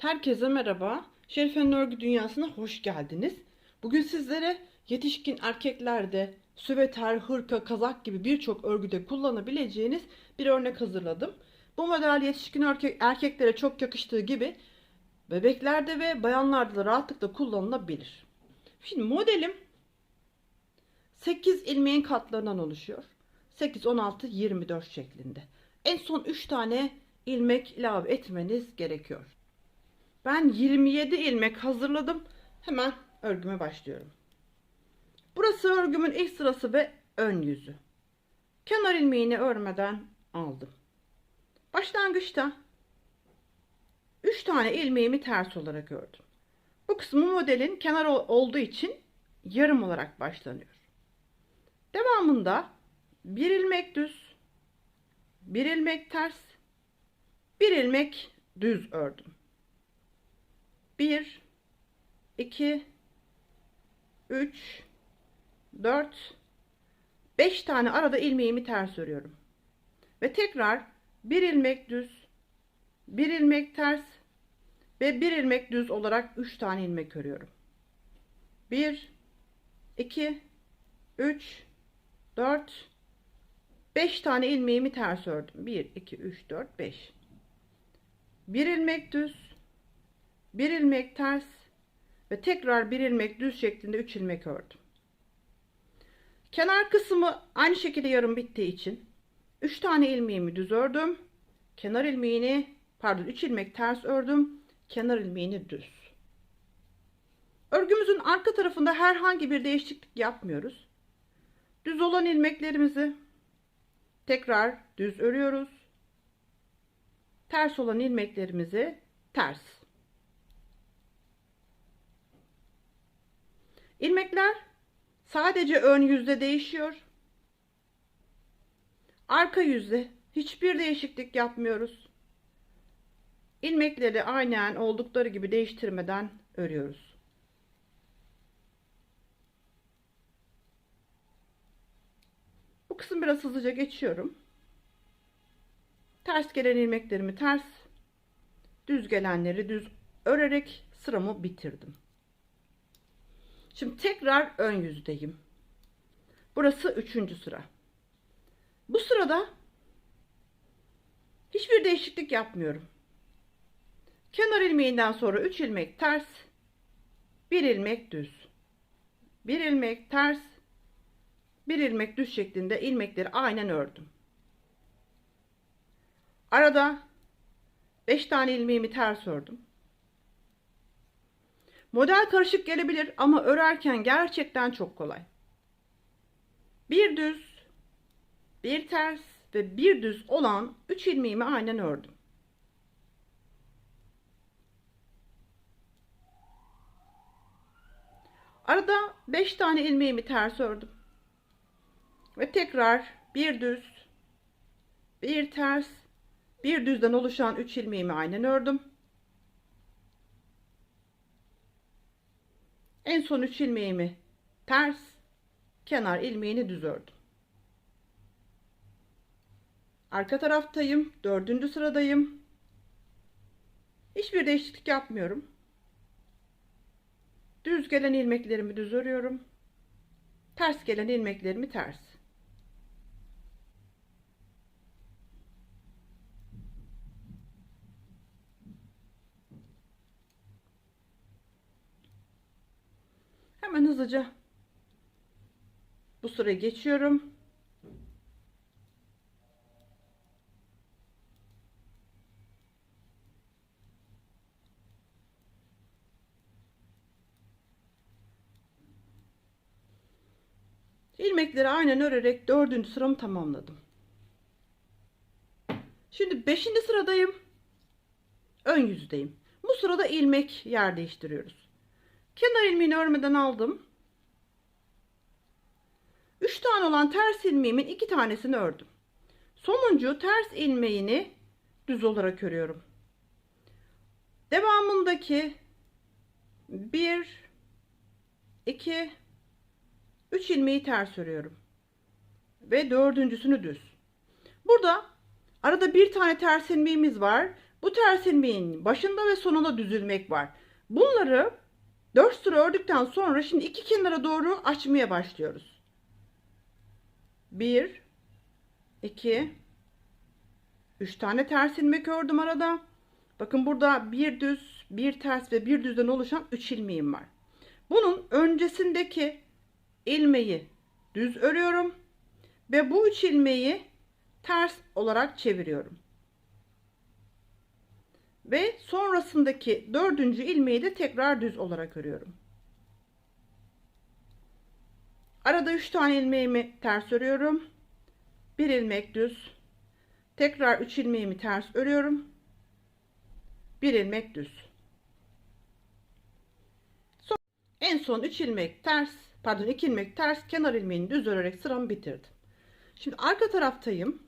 Herkese merhaba. Şerife'nin örgü dünyasına hoş geldiniz. Bugün sizlere yetişkin erkeklerde süveter, hırka, kazak gibi birçok örgüde kullanabileceğiniz bir örnek hazırladım. Bu model yetişkin erkek, erkeklere çok yakıştığı gibi bebeklerde ve bayanlarda da rahatlıkla kullanılabilir. Şimdi modelim 8 ilmeğin katlarından oluşuyor. 8, 16, 24 şeklinde. En son 3 tane ilmek ilave etmeniz gerekiyor. Ben 27 ilmek hazırladım. Hemen örgüme başlıyorum. Burası örgümün ilk sırası ve ön yüzü. Kenar ilmeğini örmeden aldım. Başlangıçta 3 tane ilmeğimi ters olarak ördüm. Bu kısmı modelin kenar olduğu için yarım olarak başlanıyor. Devamında bir ilmek düz, bir ilmek ters, bir ilmek düz ördüm. 1 2 3 4 5 tane arada ilmeğimi ters örüyorum. Ve tekrar bir ilmek düz, bir ilmek ters ve bir ilmek düz olarak 3 tane ilmek örüyorum. 1 2 3 4 5 tane ilmeğimi ters ördüm. 1 2 3 4 5. Bir ilmek düz, bir ilmek ters ve tekrar bir ilmek düz şeklinde 3 ilmek ördüm. Kenar kısmı aynı şekilde yarım bittiği için 3 tane ilmeğimi düz ördüm. Kenar ilmeğini pardon 3 ilmek ters ördüm. Kenar ilmeğini düz. Örgümüzün arka tarafında herhangi bir değişiklik yapmıyoruz. Düz olan ilmeklerimizi tekrar düz örüyoruz. Ters olan ilmeklerimizi ters. İlmekler sadece ön yüzde değişiyor. Arka yüzde hiçbir değişiklik yapmıyoruz. İlmekleri aynen oldukları gibi değiştirmeden örüyoruz. Bu kısım biraz hızlıca geçiyorum. Ters gelen ilmeklerimi ters, düz gelenleri düz örerek sıramı bitirdim. Şimdi tekrar ön yüzdeyim. Burası üçüncü sıra. Bu sırada hiçbir değişiklik yapmıyorum. Kenar ilmeğinden sonra 3 ilmek ters, 1 ilmek düz. 1 ilmek ters, 1 ilmek düz şeklinde ilmekleri aynen ördüm. Arada 5 tane ilmeğimi ters ördüm. Model karışık gelebilir ama örerken gerçekten çok kolay. Bir düz, bir ters ve bir düz olan 3 ilmeğimi aynen ördüm. Arada 5 tane ilmeğimi ters ördüm. Ve tekrar bir düz, bir ters, bir düzden oluşan 3 ilmeğimi aynen ördüm. En son 3 ilmeğimi ters, kenar ilmeğini düz ördüm. Arka taraftayım. Dördüncü sıradayım. Hiçbir değişiklik yapmıyorum. Düz gelen ilmeklerimi düz örüyorum. Ters gelen ilmeklerimi ters. Hemen hızlıca bu sırayı geçiyorum. İlmekleri aynen örerek dördüncü sıramı tamamladım. Şimdi beşinci sıradayım. Ön yüzdeyim. Bu sırada ilmek yer değiştiriyoruz. Kenar ilmeğini örmeden aldım. 3 tane olan ters ilmeğimin 2 tanesini ördüm. Sonuncu ters ilmeğini düz olarak örüyorum. Devamındaki 1 2 3 ilmeği ters örüyorum. Ve dördüncüsünü düz. Burada arada bir tane ters ilmeğimiz var. Bu ters ilmeğin başında ve sonunda düz ilmek var. Bunları 4 sıra ördükten sonra şimdi iki kenara doğru açmaya başlıyoruz. 1 2 3 tane ters ilmek ördüm arada. Bakın burada bir düz, bir ters ve bir düzden oluşan 3 ilmeğim var. Bunun öncesindeki ilmeği düz örüyorum ve bu 3 ilmeği ters olarak çeviriyorum. Ve sonrasındaki dördüncü ilmeği de tekrar düz olarak örüyorum. Arada 3 tane ilmeğimi ters örüyorum. Bir ilmek düz. Tekrar 3 ilmeğimi ters örüyorum. Bir ilmek düz. Son, en son 3 ilmek ters, pardon 2 ilmek ters, kenar ilmeğini düz örerek sıramı bitirdim. Şimdi arka taraftayım.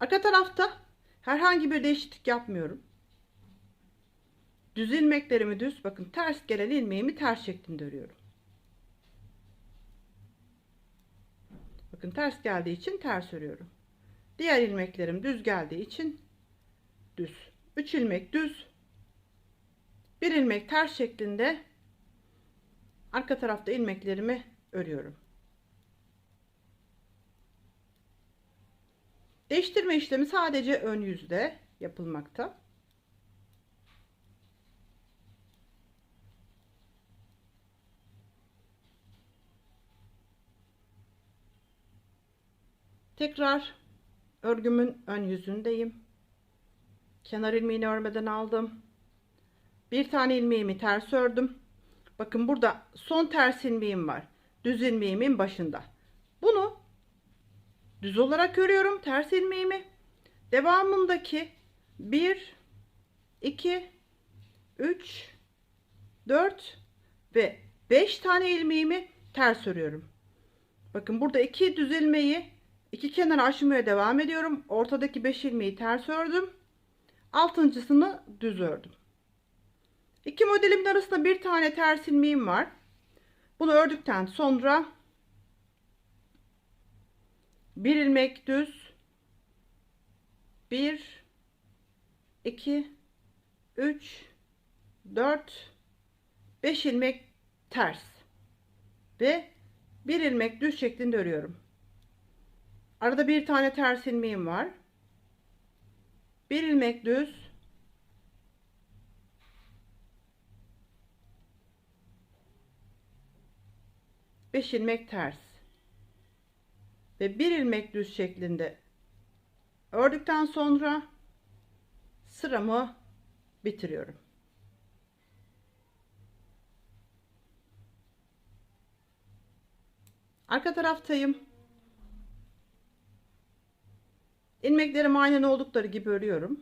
Arka tarafta herhangi bir değişiklik yapmıyorum. Düz ilmeklerimi düz, bakın ters gelen ilmeğimi ters şeklinde örüyorum. Bakın ters geldiği için ters örüyorum. Diğer ilmeklerim düz geldiği için düz. 3 ilmek düz. Bir ilmek ters şeklinde arka tarafta ilmeklerimi örüyorum. Değiştirme işlemi sadece ön yüzde yapılmakta. Tekrar örgümün ön yüzündeyim. Kenar ilmeğini örmeden aldım. Bir tane ilmeğimi ters ördüm. Bakın burada son ters ilmeğim var. Düz ilmeğimin başında. Bunu düz olarak örüyorum ters ilmeğimi. Devamındaki 1 2 3 4 ve 5 tane ilmeğimi ters örüyorum. Bakın burada iki düz ilmeği iki kenar açmaya devam ediyorum. Ortadaki 5 ilmeği ters ördüm. Altıncısını düz ördüm. İki modelimin arasında bir tane ters ilmeğim var. Bunu ördükten sonra bir ilmek düz 1 2 3 4 5 ilmek ters ve bir ilmek düz şeklinde örüyorum. Arada bir tane ters ilmeğim var. Bir ilmek düz beş ilmek ters ve bir ilmek düz şeklinde ördükten sonra sıramı bitiriyorum. Arka taraftayım. İlmeklerimi aynen oldukları gibi örüyorum.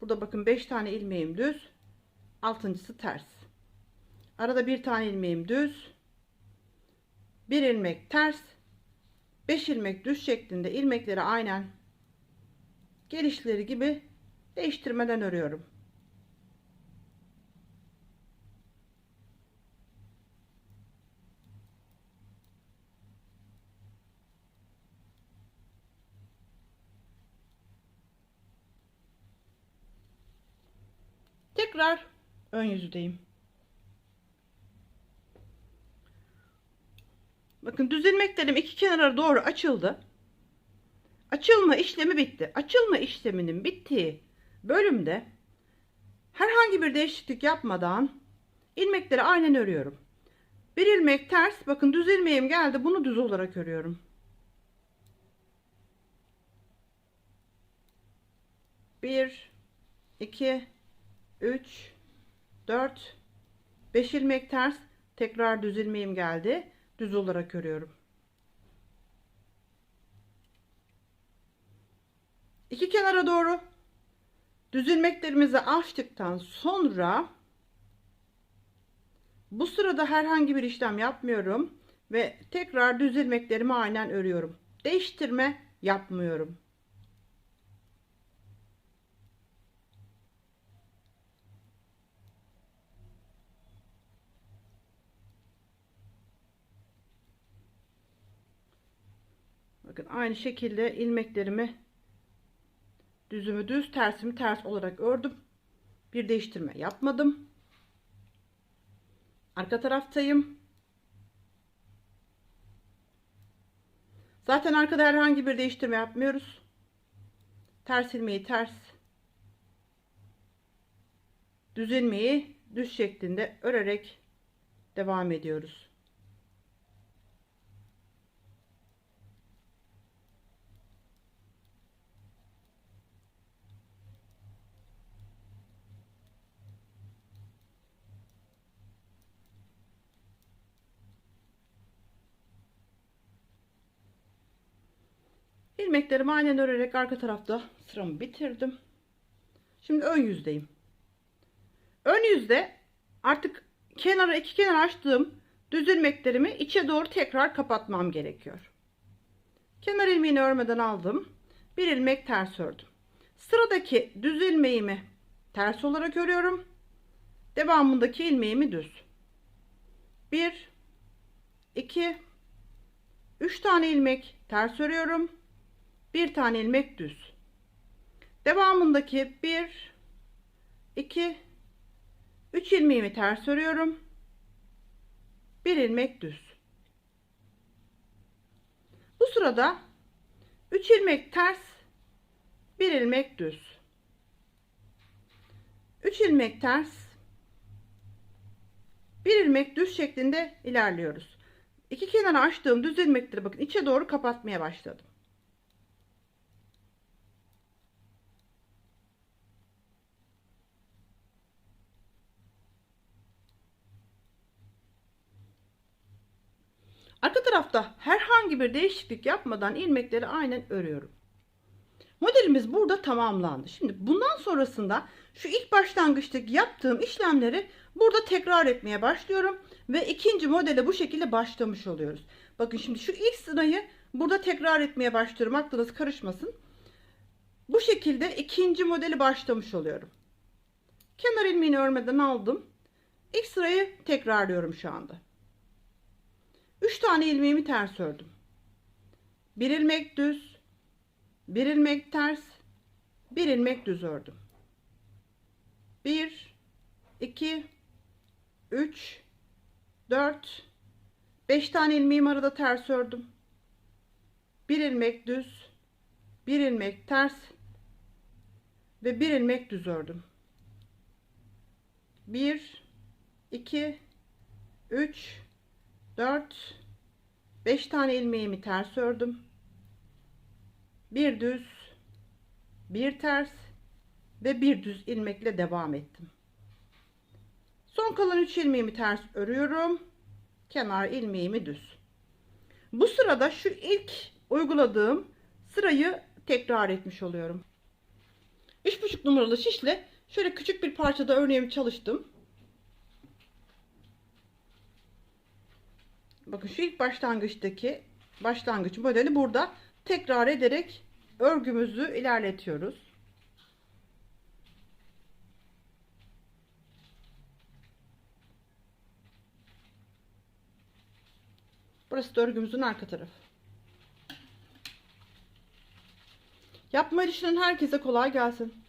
Burada bakın 5 tane ilmeğim düz. Altıncısı ters. Arada bir tane ilmeğim düz. Bir ilmek ters. 5 ilmek düz şeklinde ilmekleri aynen gelişleri gibi değiştirmeden örüyorum. Tekrar ön yüzüdeyim. Bakın düz ilmeklerim iki kenara doğru açıldı. Açılma işlemi bitti. Açılma işleminin bittiği bölümde herhangi bir değişiklik yapmadan ilmekleri aynen örüyorum. Bir ilmek ters. Bakın düz ilmeğim geldi. Bunu düz olarak örüyorum. Bir, iki, 3 4 5 ilmek ters tekrar düz ilmeğim geldi düz olarak örüyorum iki kenara doğru düz ilmeklerimizi açtıktan sonra bu sırada herhangi bir işlem yapmıyorum ve tekrar düz ilmeklerimi aynen örüyorum. Değiştirme yapmıyorum Bakın aynı şekilde ilmeklerimi düzümü düz, tersimi ters olarak ördüm. Bir değiştirme yapmadım. Arka taraftayım. Zaten arkada herhangi bir değiştirme yapmıyoruz. Ters ilmeği ters. Düz ilmeği düz şeklinde örerek devam ediyoruz. İlmeklerimi aynen örerek arka tarafta sıramı bitirdim. Şimdi ön yüzdeyim. Ön yüzde artık kenara iki kenar açtığım düz ilmeklerimi içe doğru tekrar kapatmam gerekiyor. Kenar ilmeğini örmeden aldım. Bir ilmek ters ördüm. Sıradaki düz ilmeğimi ters olarak örüyorum. Devamındaki ilmeğimi düz. 1 2 3 tane ilmek ters örüyorum. Bir tane ilmek düz. Devamındaki 1 2 3 ilmeğimi ters örüyorum. Bir ilmek düz. Bu sırada 3 ilmek ters, bir ilmek düz. 3 ilmek ters, bir ilmek düz şeklinde ilerliyoruz. İki kenara açtığım düz ilmekleri bakın içe doğru kapatmaya başladım. Tarafta herhangi bir değişiklik yapmadan ilmekleri aynen örüyorum. Modelimiz burada tamamlandı. Şimdi bundan sonrasında şu ilk başlangıçtaki yaptığım işlemleri burada tekrar etmeye başlıyorum. Ve ikinci modele bu şekilde başlamış oluyoruz. Bakın şimdi şu ilk sırayı burada tekrar etmeye başlıyorum. Aklınız karışmasın. Bu şekilde ikinci modeli başlamış oluyorum. Kenar ilmeğini örmeden aldım. İlk sırayı tekrarlıyorum şu anda. 3 tane ilmeğimi ters ördüm. Bir ilmek düz, bir ilmek ters, bir ilmek düz ördüm. 1 2 3 4 5 tane ilmeğim arada ters ördüm. Bir ilmek düz, bir ilmek ters ve bir ilmek düz ördüm. 1 2 3 4 5 tane ilmeğimi ters ördüm. Bir düz, bir ters ve bir düz ilmekle devam ettim. Son kalan 3 ilmeğimi ters örüyorum. Kenar ilmeğimi düz. Bu sırada şu ilk uyguladığım sırayı tekrar etmiş oluyorum. 3,5 numaralı şişle şöyle küçük bir parçada örneğimi çalıştım. Bakın şu ilk başlangıçtaki başlangıç modeli burada tekrar ederek örgümüzü ilerletiyoruz. Burası da örgümüzün arka tarafı. Yapmayı düşünen herkese kolay gelsin.